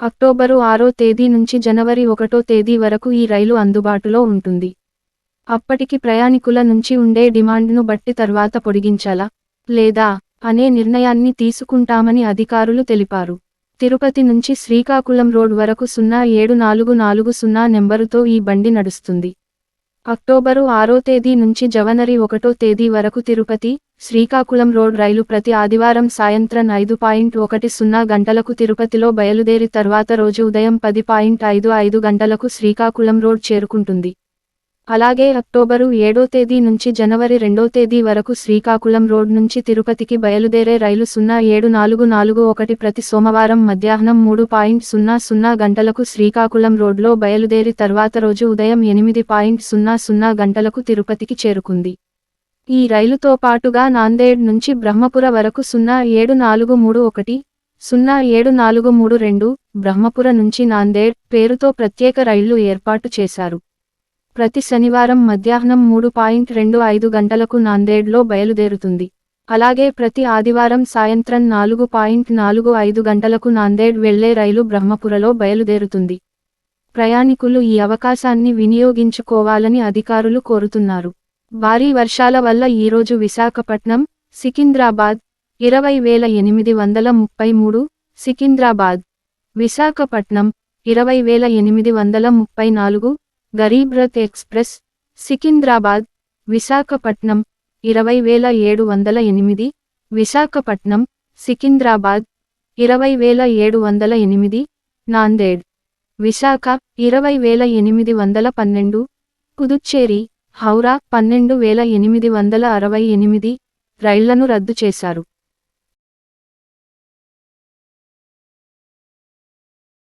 October ఆరో తేదీ నుంచి జనవరి ఒకటో తేదీ వరకు ఈ రైలు అందుబాటులో ఉంటుంది. అప్పటికి ప్రయాణికుల నుంచి ఉండే డిమాండ్ను బట్టి తర్వాత పొడిగించాలా? లేదా? అనే నిర్ణయాన్ని తీసుకుంటామని అధికారులు తెలిపారు. తిరుపతి నుంచి శ్రీకాకుళం రోడ్ వరకు సున్నా ఏడు నాలుగు నాలుగు సున్నా నెంబరుతో ఈ బండి నడుస్తుంది. అక్టోబరు ఆరో తేదీ నుంచి జవనరి ఒకటో తేదీ వరకు తిరుపతి శ్రీకాకుళం రోడ్ రైలు ప్రతి ఆదివారం సాయంత్రం ఐదు పాయింట్ ఒకటి సున్నా గంటలకు తిరుపతిలో బయలుదేరి తర్వాత రోజు ఉదయం పది పాయింట్ ఐదు ఐదు గంటలకు శ్రీకాకుళం రోడ్ చేరుకుంటుంది. అలాగే అక్టోబరు ఏడో తేదీ నుంచి జనవరి రెండో తేదీ వరకు శ్రీకాకుళం రోడ్ నుంచి తిరుపతికి బయలుదేరే రైలు సున్నా ఏడు నాలుగు నాలుగు ఒకటి ప్రతి సోమవారం మధ్యాహ్నం మూడు పాయింట్ సున్నా సున్నా గంటలకు శ్రీకాకుళం రోడ్లో బయలుదేరి తర్వాత రోజు ఉదయం ఎనిమిది పాయింట్ సున్నా సున్నా గంటలకు తిరుపతికి చేరుకుంది. ఈ రైలుతో పాటుగా నాందేడ్ నుంచి బ్రహ్మపుర వరకు సున్నా ఏడు నాలుగు మూడు ఒకటి సున్నా ఏడు నాలుగు మూడు రెండు బ్రహ్మపుర నుంచి నాందేడ్ పేరుతో ప్రత్యేక రైళ్ళు ఏర్పాటు చేశారు. ప్రతి శనివారం మధ్యాహ్నం మూడు పాయింట్ రెండు ఐదు గంటలకు నాందేడ్లో బయలుదేరుతుంది. అలాగే ప్రతి ఆదివారం సాయంత్రం నాలుగు పాయింట్ నాలుగు ఐదు గంటలకు నాందేడ్ వెళ్ళే రైలు బ్రహ్మపురలో బయలుదేరుతుంది. ప్రయాణికులు ఈ అవకాశాన్ని వినియోగించుకోవాలని అధికారులు కోరుతున్నారు. భారీ వర్షాల వల్ల ఈరోజు విశాఖపట్నం సికింద్రాబాద్ ఇరవై వేల ఎనిమిది వందల ముప్పై మూడు సికింద్రాబాద్ విశాఖపట్నం ఇరవై వేల ఎనిమిది వందల ముప్పై నాలుగు గరీబ్ రథ్ ఎక్స్ప్రెస్ సికింద్రాబాద్ విశాఖపట్నం ఇరవై వేల ఏడు వందల ఎనిమిది విశాఖపట్నం సికింద్రాబాద్ ఇరవై వేల ఏడు వందల ఎనిమిది నాందేడ్ విశాఖ ఇరవై వేల ఎనిమిది వందల పన్నెండు పుదుచ్చేరి హౌరా పన్నెండు వేల ఎనిమిది వందల అరవై ఎనిమిది రైళ్ళను రద్దు చేశారు.